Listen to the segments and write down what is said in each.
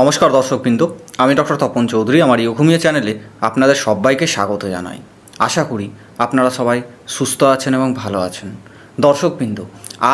নমস্কার দর্শকবৃন্দ, আমি ডক্টর তপন চৌধুরী, আমার ইউঘুমিয়া চ্যানেলে আপনাদের সবাইকে স্বাগত জানাই। আশা করি আপনারা সবাই সুস্থ আছেন এবং ভালো আছেন। দর্শকবৃন্দ,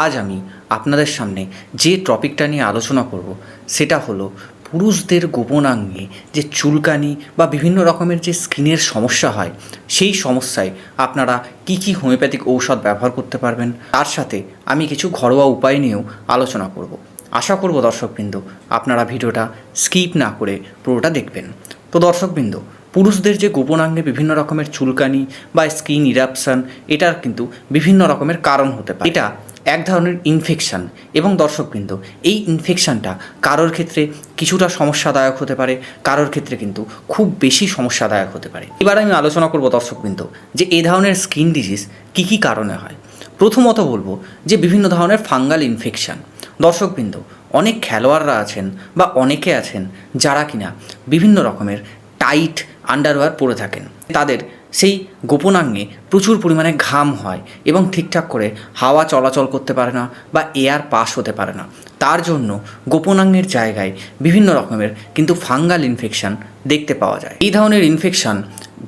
আজ আমি আপনাদের সামনে যে টপিকটা নিয়ে আলোচনা করব, সেটা হলো পুরুষদের গোপনাঙ্গে যে চুলকানি বা বিভিন্ন রকমের যে স্কিনের সমস্যা হয়, সেই সমস্যায় আপনারা কি কি হোমিওপ্যাথিক ঔষধ ব্যবহার করতে পারবেন? তার সাথে আমি কিছু ঘরোয়া উপায় নিয়েও আলোচনা করব। আশা করব দর্শকবৃন্দ, আপনারা ভিডিওটা স্কিপ না করে পুরোটা দেখবেন। তো দর্শকবৃন্দ, পুরুষদের যে গোপনাঙ্গে বিভিন্ন রকমের চুলকানি বা স্কিন ইরাপশন, এটার কিন্তু বিভিন্ন রকমের কারণ হতে পারে। এটা এক ধরনের ইনফেকশন এবং দর্শকবৃন্দ, এই ইনফেকশানটা কারোর ক্ষেত্রে কিছুটা সমস্যাদায়ক হতে পারে, কারোর ক্ষেত্রে কিন্তু খুব বেশি সমস্যাদায়ক হতে পারে। এবার আমি আলোচনা করব দর্শকবৃন্দ, যে এই ধরনের স্কিন ডিজিজ কী কী কারণে হয়? প্রথমত বলব যে বিভিন্ন ধরনের ফাঙ্গাল ইনফেকশন দর্শকবৃন্দ, অনেক খেলোয়াড়রা আছেন বা অনেকে আছেন যারা কিনা বিভিন্ন রকমের টাইট আন্ডারওয়্যার পরে থাকেন। তাদের সেই গোপনাঙ্গে প্রচুর পরিমাণে ঘাম হয় এবং ঠিকঠাক করে হাওয়া চলাচল করতে পারে না বা এয়ার পাস হতে পারে না। তার জন্য গোপনাঙ্গের জায়গায় বিভিন্ন রকমের কিন্তু ফাঙ্গাল ইনফেকশান দেখতে পাওয়া যায়। এই ধরনের ইনফেকশান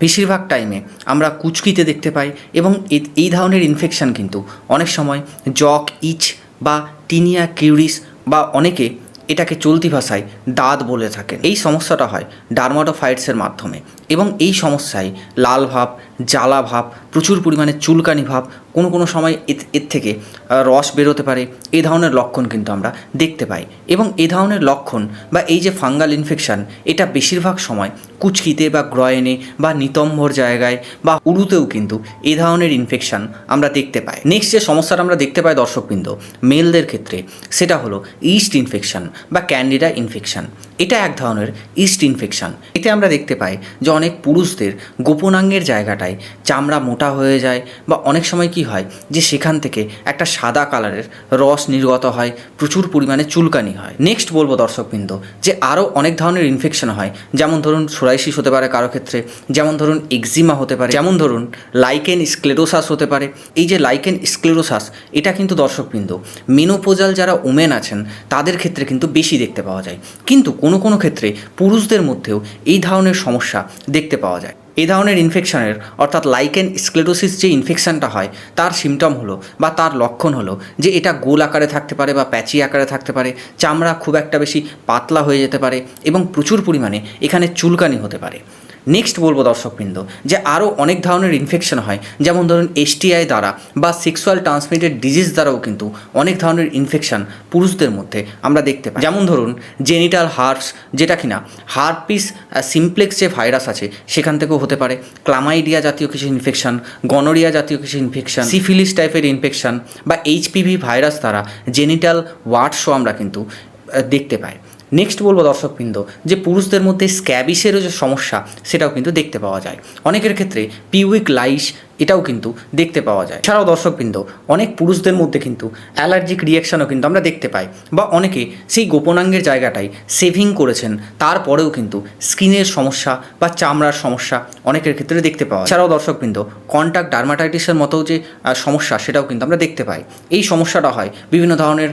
বেশিরভাগ টাইমে আমরা কুচকিতে দেখতে পাই এবং এই ধরনের ইনফেকশন কিন্তু অনেক সময় জক ইচ বা টিনিয়া কিউরিস বা অনেকে এটাকে চলতি ভাষায় দাঁত বলে থাকেন। এই সমস্যাটা হয় ডার্মাটোফাইটসের মাধ্যমে এবং এই সমস্যায় লাল ভাব জ্বালা ভাব, প্রচুর পরিমাণে চুলকানি ভাব, কোনো কোনো সময় এর- থেকে রস বেরোতে পারে এই ধরনের লক্ষণ কিন্তু আমরা দেখতে পাই। এবং এই ধরনের লক্ষণ বা এই যে ফাঙ্গাল ইনফেকশান, এটা বেশিরভাগ সময় কুচকিতে বা গ্রয়েনে বা নিতম্বর জায়গায় বা উড়ুতেও কিন্তু এই ধরনের ইনফেকশান আমরা দেখতে পাই। নেক্সট যে সমস্যাটা আমরা দেখতে পাই দর্শকবৃন্দ, মেলদের ক্ষেত্রে, সেটা হলো ইস্ট ইনফেকশান বা ক্যান্ডিডা ইনফেকশন এটা এক ধরনের ইস্ট ইনফেকশন। এতে আমরা দেখতে পাই যে অনেক পুরুষদের গোপনাঙ্গের জায়গাটায় চামড়া মোটা হয়ে যায় বা অনেক সময় কি হয় যে সেখান থেকে একটা সাদা কালারের রস নির্গত হয়, প্রচুর পরিমাণে চুলকানি হয়। নেক্সট বলব দর্শকবৃন্দ যে আরও অনেক ধরনের ইনফেকশন হয়। যেমন ধরুন সোরাইসিস হতে পারে কারও ক্ষেত্রে, যেমন ধরুন এক্সিমা হতে পারে, যেমন ধরুন লাইকেন স্ক্লেরোসাস হতে পারে। এই যে লাইকেন স্ক্লেরোসাস এটা কিন্তু দর্শকবৃন্দ মেনোপোজাল যারা ওমেন আছেন, তাদের ক্ষেত্রে কিন্তু বেশি দেখতে পাওয়া যায়। কিন্তু কোনো কোনো কোনো ক্ষেত্রে পুরুষদের মধ্যেও এই ধরনের সমস্যা দেখতে পাওয়া যায়। এই ধরনের ইনফেকশনের অর্থাৎ লাইকেন স্ক্লেরোসিস যে ইনফেকশনটা হয়, তার সিমটম হলো বা তার লক্ষণ হলো যে এটা গোল আকারে থাকতে পারে বা প্যাচি আকারে থাকতে পারে, চামড়া খুব একটা বেশি পাতলা হয়ে যেতে পারে এবং প্রচুর পরিমাণে এখানে চুলকানি হতে পারে। নেক্সট বলব দর্শকবৃন্দ, যে আরও অনেক ধরনের ইনফেকশন হয়, যেমন ধরুন এসটিআই দ্বারা বা সেক্সুয়াল ট্রান্সমিটেড ডিজিজ দ্বারাও কিন্তু অনেক ধরনের ইনফেকশন পুরুষদের মধ্যে আমরা দেখতে পাই। যেমন ধরুন জেনিটাল হার্পস যেটা কিনা হার্পিস সিমপ্লেক্স যে ভাইরাস আছে, সেখান থেকেও হতে পারে। ক্লামাইডিয়া জাতীয় কিছু ইনফেকশন গনোরিয়া জাতীয় কিছু ইনফেকশন সিফিলিস টাইপের ইনফেকশন বা এইচপিভি ভাইরাস দ্বারা জেনিটাল ওয়ার্ডসও আমরা কিন্তু দেখতে পাই। নেক্সট বলব দর্শকবৃন্দ, যে পুরুষদের মধ্যে স্ক্যাবিসেরও যে সমস্যা, সেটাও কিন্তু দেখতে পাওয়া যায়। অনেকের ক্ষেত্রে পিউইক লাইস এটাও কিন্তু দেখতে পাওয়া যায়। এছাড়াও দর্শকবৃন্দ, অনেক পুরুষদের মধ্যে কিন্তু অ্যালার্জিক রিয়াকশনও কিন্তু আমরা দেখতে পাই বা অনেকে সেই গোপনাঙ্গের জায়গাটায় সেভিং করেছেন, তারপরেও কিন্তু স্কিনের সমস্যা বা চামড়ার সমস্যা অনেকের ক্ষেত্রে দেখতে পাওয়া যায়। এছাড়াও দর্শকবৃন্দ কন্ট্যাক্ট ডার্মাটাইটিসের মতো যে সমস্যা সেটাও কিন্তু আমরা দেখতে পাই। এই সমস্যাটা হয় বিভিন্ন ধরনের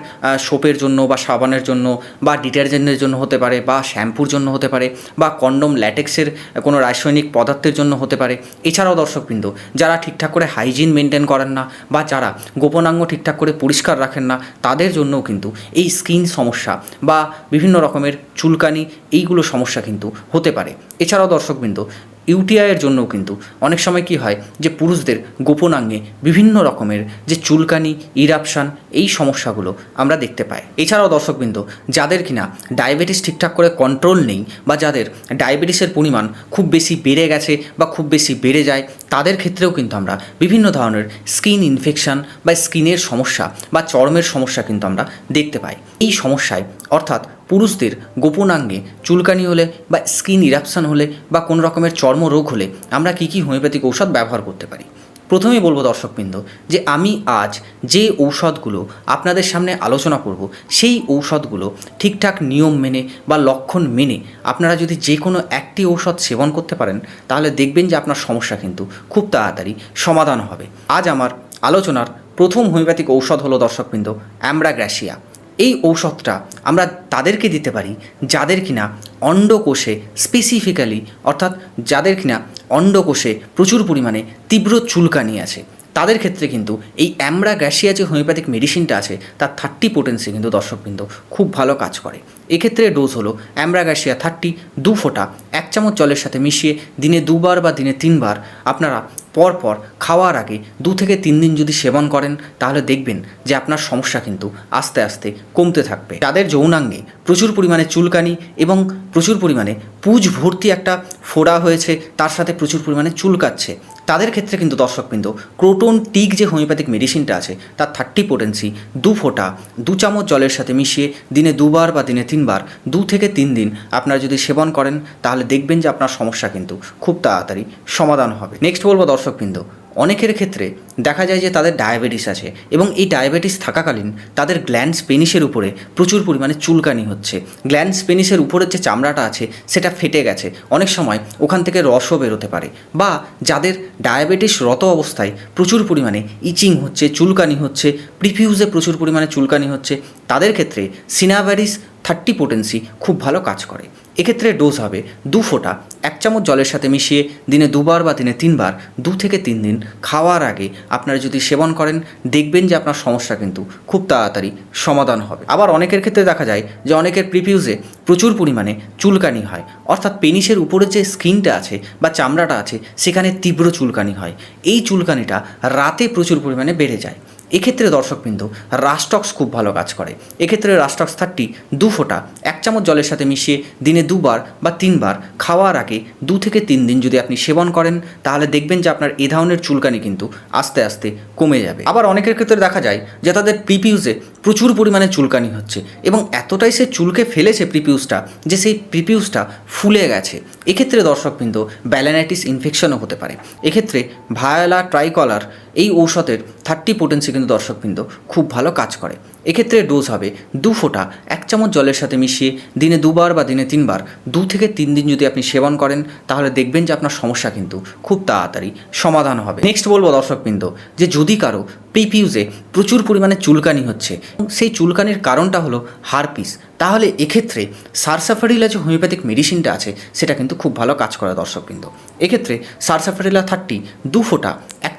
সোপের জন্য বা সাবানের জন্য বা ডিটারজেন্টের জন্য হতে পারে বা শ্যাম্পুর জন্য হতে পারে বা কন্ডম ল্যাটেক্সের কোনো রাসায়নিক পদার্থের জন্য হতে পারে। এছাড়াও দর্শকবৃন্দ, যারা ঠিকঠাক করে হাইজিন মেনটেন করেন না বা যারা গোপনাঙ্গ ঠিকঠাক করে পরিষ্কার রাখেন না, তাদের জন্যও কিন্তু এই স্কিন সমস্যা বা বিভিন্ন রকমের চুলকানি, এইগুলো সমস্যা কিন্তু হতে পারে। এছাড়াও দর্শকবৃন্দ ইউটিআইয়ের জন্যও কিন্তু অনেক সময় কি হয় যে পুরুষদের গোপনাঙ্গে বিভিন্ন রকমের যে চুলকানি, ইরাপশান এই সমস্যাগুলো আমরা দেখতে পাই। এছাড়াও দর্শকবৃন্দ, যাদের কিনা ডায়াবেটিস ঠিকঠাক করে কন্ট্রোল নেই বা যাদের ডায়াবেটিসের পরিমাণ খুব বেশি বেড়ে গেছে বা খুব বেশি বেড়ে যায়, তাদের ক্ষেত্রেও কিন্তু আমরা বিভিন্ন ধরনের স্কিন ইনফেকশন বা স্কিনের সমস্যা বা চর্মের সমস্যা কিন্তু আমরা দেখতে পাই। এই সমস্যায় অর্থাৎ পুরুষদের গোপনাঙ্গে চুলকানি হলে বা স্কিন ইরাপশন হলে বা কোনো রকমের চর্মরোগ হলে আমরা কী কী হোমিওপ্যাথিক ঔষধ ব্যবহার করতে পারি? প্রথমেই বলব দর্শকবৃন্দ যে আমি আজ যে ঔষধগুলো আপনাদের সামনে আলোচনা করব, সেই ঔষধগুলো ঠিকঠাক নিয়ম মেনে বা লক্ষণ মেনে আপনারা যদি যে কোনো একটি ঔষধ সেবন করতে পারেন, তাহলে দেখবেন যে আপনার সমস্যা কিন্তু খুব তাড়াতাড়ি সমাধান হবে। আজ আমার আলোচনার প্রথম হোমিওপ্যাথিক ঔষধ হলো দর্শকবৃন্দ অ্যামব্রাগ্রাসিয়া। এই ঔষধটা আমরা তাদেরকে দিতে পারি যাদের কিনা অন্ডকোষে স্পেসিফিক্যালি অর্থাৎ যাদের কিনা অন্ডকোষে প্রচুর পরিমাণে তীব্র চুলকানি আছে, তাদের ক্ষেত্রে কিন্তু এই অ্যামরা গ্যাসিয়া যে হোমিওপ্যাথিক মেডিসিনটা আছে, তার থার্টি পোটেন্সি কিন্তু দর্শকবৃন্দ খুব ভালো কাজ করে। এক্ষেত্রে ডোজ হলো অ্যামরা গ্যাসিয়া থার্টি দু ফোঁটা, এক চামচ জলের সাথে মিশিয়ে দিনে দুবার বা দিনে তিনবার আপনারা পরপর খাওয়ার আগে দু থেকে তিন দিন যদি সেবন করেন, তাহলে দেখবেন যে আপনার সমস্যা কিন্তু আস্তে আস্তে কমতে থাকবে। যাদের যৌনাঙ্গে প্রচুর পরিমাণে চুলকানি এবং প্রচুর পরিমাণে পুজ ভর্তি একটা ফোড়া হয়েছে, তার সাথে প্রচুর পরিমাণে চুলকাচ্ছে তাদের ক্ষেত্রে কিন্তু দর্শকবৃন্দ, ক্রোটন টিক যে হোমিওপ্যাথিক মেডিসিনটা আছে, তার থার্টি পোটেন্সি দু ফোঁটা, দু চামচ জলের সাথে মিশিয়ে দিনে দুবার বা দিনে তিনবার, দু থেকে তিন দিন আপনারা যদি সেবন করেন, তাহলে দেখবেন যে আপনার সমস্যা কিন্তু খুব তাড়াতাড়ি সমাধান হবে। নেক্সট বলব দর্শকবৃন্দ অনেকের ক্ষেত্রে দেখা যায় যে তাদের ডায়াবেটিস আছে এবং এই ডায়াবেটিস থাকাকালীন তাদের গ্ল্যান্ড স্পেনিসের উপরে প্রচুর পরিমাণে চুলকানি হচ্ছে। গ্ল্যান্ড স্পেনিসের উপরের যে চামড়াটা আছে, সেটা ফেটে গেছে। অনেক সময় ওখান থেকে রসও বেরোতে পারে বা যাদের ডায়াবেটিস রত অবস্থায় প্রচুর পরিমাণে ইচিং হচ্ছে, চুলকানি হচ্ছে প্রিফিউজে প্রচুর পরিমাণে চুলকানি হচ্ছে, তাদের ক্ষেত্রে সিনাভারিস থার্টি পোটেন্সি খুব ভালো কাজ করে। এক্ষেত্রে ডোজ হবে দু ফোঁটা, এক চামচ জলের সাথে মিশিয়ে দিনে দুবার বা দিনে তিনবার, দু থেকে তিন দিন খাওয়ার আগে আপনারা যদি সেবন করেন, দেখবেন যে আপনার সমস্যা কিন্তু খুব তাড়াতাড়ি সমাধান হবে। আবার অনেকের ক্ষেত্রে দেখা যায় যে অনেকের প্রিপিউজে প্রচুর পরিমাণে চুলকানি হয়। অর্থাৎ পেনিসের উপরে যে স্কিনটা আছে বা চামড়াটা আছে, সেখানে তীব্র চুলকানি হয়। এই চুলকানিটা রাতে প্রচুর পরিমাণে বেড়ে যায়। এক্ষেত্রে দর্শকবৃন্দ রাস্টক্স খুব ভালো কাজ করে। এক্ষেত্রে রাস্টক্স থার্টি দু ফোঁটা, এক চামচ জলের সাথে মিশিয়ে দিনে দুবার বা তিনবার খাওয়ার আগে দু থেকে তিন দিন যদি আপনি সেবন করেন, তাহলে দেখবেন যে আপনার এ ধরনের চুলকানি কিন্তু আস্তে আস্তে কমে যাবে। আবার অনেকের ক্ষেত্রে দেখা যায় যে তাদের প্রিপিউসে প্রচুর পরিমাণে চুলকানি হচ্ছে এবং এতটাই সে চুলকে ফেলেছে প্রিপিউসটা যে সেই প্রিপিউসটা ফুলে গেছে। এক্ষেত্রে দর্শকবৃন্দ ব্যালেনাইটিস ইনফেকশনও হতে পারে। এক্ষেত্রে ভায়োলা ট্রাইকলার এই ঔষধের থার্টি পোটেন্সি কিন্তু দর্শকবৃন্দ খুব ভালো কাজ করে। এক্ষেত্রে ডোজ হবে দু ফোঁটা, এক চামচ জলের সাথে মিশিয়ে দিনে দুবার বা দিনে তিনবার, দু থেকে তিন দিন যদি আপনি সেবন করেন, তাহলে দেখবেন যে আপনার সমস্যা কিন্তু খুব তাড়াতাড়ি সমাধান হবে। নেক্সট বলব দর্শকবৃন্দ, যে যদি কারও প্রিপিউজে প্রচুর পরিমাণে চুলকানি হচ্ছে, সেই চুলকানির কারণটা হলো হারপিস, তাহলে এক্ষেত্রে সারসাফারিলা যে হোমিওপ্যাথিক মেডিসিনটা আছে, সেটা কিন্তু খুব ভালো কাজ করে দর্শকবৃন্দ। এক্ষেত্রে সারসাফারিলা থার্টি দু ফোঁটা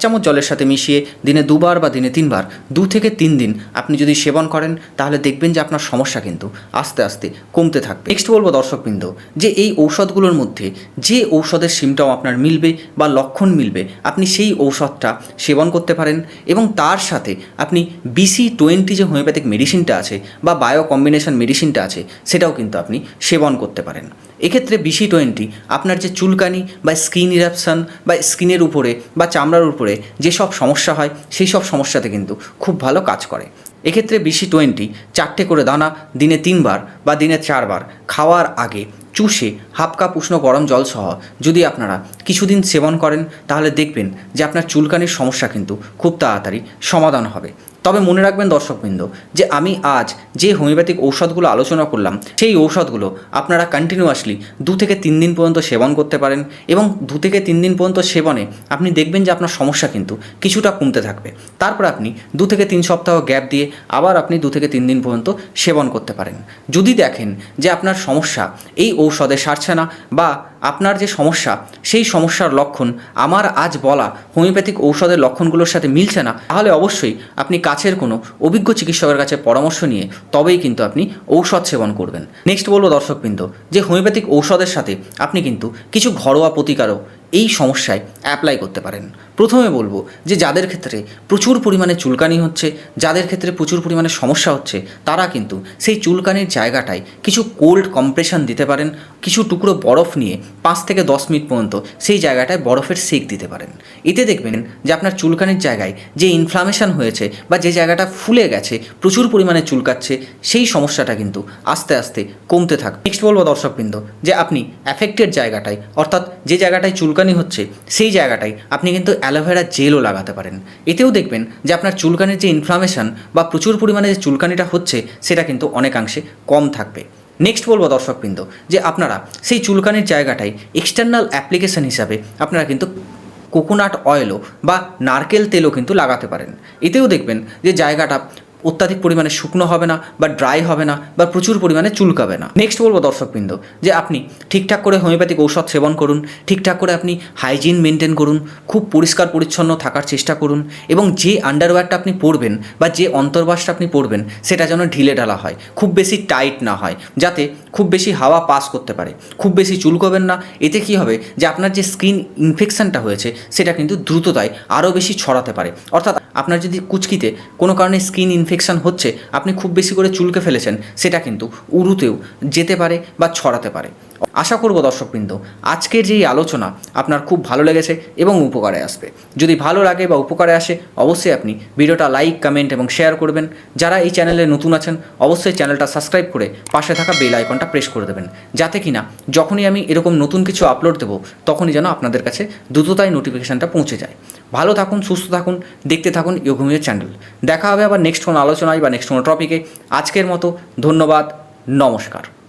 চামচ জলের সাথে মিশিয়ে দিনে দুবার বা দিনে তিনবার, দু থেকে তিন দিন আপনি যদি সেবন করেন, তাহলে দেখবেন যে আপনার সমস্যা কিন্তু আস্তে আস্তে কমতে থাকবে। নেক্সট বলব দর্শকবৃন্দ, যে এই ঔষধগুলোর মধ্যে যে ঔষধের সিমটম আপনার মিলবে বা লক্ষণ মিলবে, আপনি সেই ঔষধটা সেবন করতে পারেন এবং তার সাথে আপনি বিসি টোয়েন্টি যে হোমিওপ্যাথিক মেডিসিনটা আছে বা বায়ো কম্বিনেশন মেডিসিনটা আছে, সেটাও কিন্তু আপনি সেবন করতে পারেন। এক্ষেত্রে বিসি টোয়েন্টি আপনার যে চুলকানি বা স্কিন ইরাপশান বা স্কিনের উপরে বা চামড়ার উপরে যেসব সমস্যা হয়, সেই সব সমস্যাতে কিন্তু খুব ভালো কাজ করে। এক্ষেত্রে বিসি টোয়েন্টি চারটে করে দানা দিনে তিনবার বা দিনে চারবার খাওয়ার আগে চুষে হাফ কাপ উষ্ণ গরম জল সহ যদি আপনারা কিছুদিন সেবন করেন, তাহলে দেখবেন যে আপনার চুলকানির সমস্যা কিন্তু খুব তাড়াতাড়ি সমাধান হবে। তবে মনে রাখবেন দর্শকবৃন্দ, যে আমি আজ যে হোমিওপ্যাথিক ঔষধগুলো আলোচনা করলাম, সেই ঔষধগুলো আপনারা কন্টিনিউয়াসলি দু থেকে তিন দিন পর্যন্ত সেবন করতে পারেন এবং দু থেকে তিন দিন পর্যন্ত সেবনে আপনি দেখবেন যে আপনার সমস্যা কিন্তু কিছুটা কমতে থাকবে। তারপর আপনি দু থেকে তিন সপ্তাহ গ্যাপ দিয়ে আবার আপনি দু থেকে তিন দিন পর্যন্ত সেবন করতে পারেন। যদি দেখেন যে আপনার সমস্যা এই ঔষধে সারছে না বা আপনার যে সমস্যা, সেই সমস্যার লক্ষণ আমার আজ বলা হোমিওপ্যাথিক ঔষধের লক্ষণগুলোর সাথে মিলছে না, তাহলে অবশ্যই আপনি কাছের কোনো অভিজ্ঞ চিকিৎসকের কাছে পরামর্শ নিয়ে তবেই কিন্তু আপনি ঔষধ সেবন করবেন। নেক্সট বলব দর্শকবৃন্দ, যে হোমিওপ্যাথিক ঔষধের সাথে আপনি কিন্তু কিছু ঘরোয়া প্রতিকারও এই সমস্যায় অ্যাপ্লাই করতে পারেন। প্রথমে বলব যে যাদের ক্ষেত্রে প্রচুর পরিমাণে চুলকানি হচ্ছে, যাদের ক্ষেত্রে প্রচুর পরিমাণে সমস্যা হচ্ছে, তারা কিন্তু সেই চুলকানির জায়গাটায় কিছু কোল্ড কম্প্রেশন দিতে পারেন, কিছু টুকরো বরফ নিয়ে পাঁচ থেকে দশ মিনিট পর্যন্ত সেই জায়গাটায় বরফের সেক দিতে পারেন। এতে দেখবেন যে আপনার চুলকানির জায়গায় যে ইনফ্লামেশন হয়েছে বা যে জায়গাটা ফুলে গেছে, প্রচুর পরিমাণে চুলকাচ্ছে, সেই সমস্যাটা কিন্তু আস্তে আস্তে কমতে থাকবে নেক্সট বলব দর্শকবৃন্দ যে আপনি অ্যাফেক্টেড জায়গাটায়, অর্থাৎ যে জায়গাটায় চুলকানি হচ্ছে, সেই জায়গাটায় আপনি কিন্তু অ্যালোভেরা জেলও লাগাতে পারেন। এতেও দেখবেন যে আপনার চুলকানির যে ইনফ্লামেশন বা প্রচুর পরিমাণে যে চুলকানিটা হচ্ছে, সেটা কিন্তু অনেকাংশে কম থাকবে। নেক্সট বলব দর্শকবৃন্দ, যে আপনারা সেই চুলকানির জায়গাটায় এক্সটার্নাল অ্যাপ্লিকেশন হিসাবে আপনারা কিন্তু কোকোনাট অয়েলও বা নারকেল তেলও কিন্তু লাগাতে পারেন। এতেও দেখবেন যে জায়গাটা অত্যাধিক পরিমাণে শুকনো হবে না বা ড্রাই হবে না বা প্রচুর পরিমাণে চুলকাবে না। নেক্সট বলব দর্শকবৃন্দ, যে আপনি ঠিকঠাক করে হোমিওপ্যাথিক ঔষধ সেবন করুন, ঠিকঠাক করে আপনি হাইজিন মেনটেন করুন, খুব পরিষ্কার পরিচ্ছন্ন থাকার চেষ্টা করুন এবং যে আন্ডারওয়্যারটা আপনি পরবেন বা যে অন্তর্বাসটা আপনি পরবেন, সেটা যেন ঢিলে ঢালা হয়, খুব বেশি টাইট না হয়, যাতে খুব বেশি হাওয়া পাস করতে পারে। খুব বেশি চুলকোবেন না, এতে কি হবে যে আপনার যে স্কিন ইনফেকশনটা হয়েছে, সেটা কিন্তু দ্রুততায় আরও বেশি ছড়াতে পারে। অর্থাৎ আপনার যদি কুচকিতে কোনো কারণে স্কিন হচ্ছে, আপনি খুব বেশি করে চুলকে ফেলেছেন, সেটা কিন্তু উরুতেও যেতে পারে বা ছড়াতে পারে। আশা করব দর্শকবৃন্দ, আজকের যে আলোচনা আপনার খুব ভালো লেগেছে এবং উপকারে আসবে। যদি ভালো লাগে বা উপকারে আসে, অবশ্যই আপনি ভিডিওটা লাইক, কমেন্ট এবং শেয়ার করবেন। যারা এই চ্যানেলে নতুন আছেন, অবশ্যই চ্যানেলটা সাবস্ক্রাইব করে পাশে থাকা বেল আইকনটা প্রেস করে দেবেন। যাতে কিনা যখনই আমি এরকম নতুন কিছু আপলোড দেবো, তখনই যেন আপনাদের কাছে দ্রুততায় নোটিফিকেশানটা পৌঁছে যায়। ভালো থাকুন, সুস্থ থাকুন, দেখতে থাকুন ইয়োঘুমির চ্যানেল। দেখা হবে আবার নেক্সট কোনো আলোচনায় বা নেক্সট কোনো টপিকে আজকের মতো ধন্যবাদ, নমস্কার।